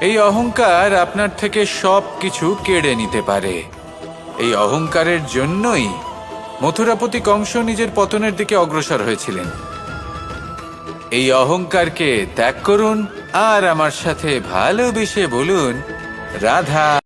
এই অহংকার আপনার থেকে সব কিছু কেড়ে নিতে পারে। এই অহংকারের জন্যই মথুরাপতি কংস নিজের পতনের দিকে অগ্রসর হয়েছিলেন। এই অহংকারকে ত্যাগ করুন আর আমার সাথে ভালোবেসে বলুন, রাধা।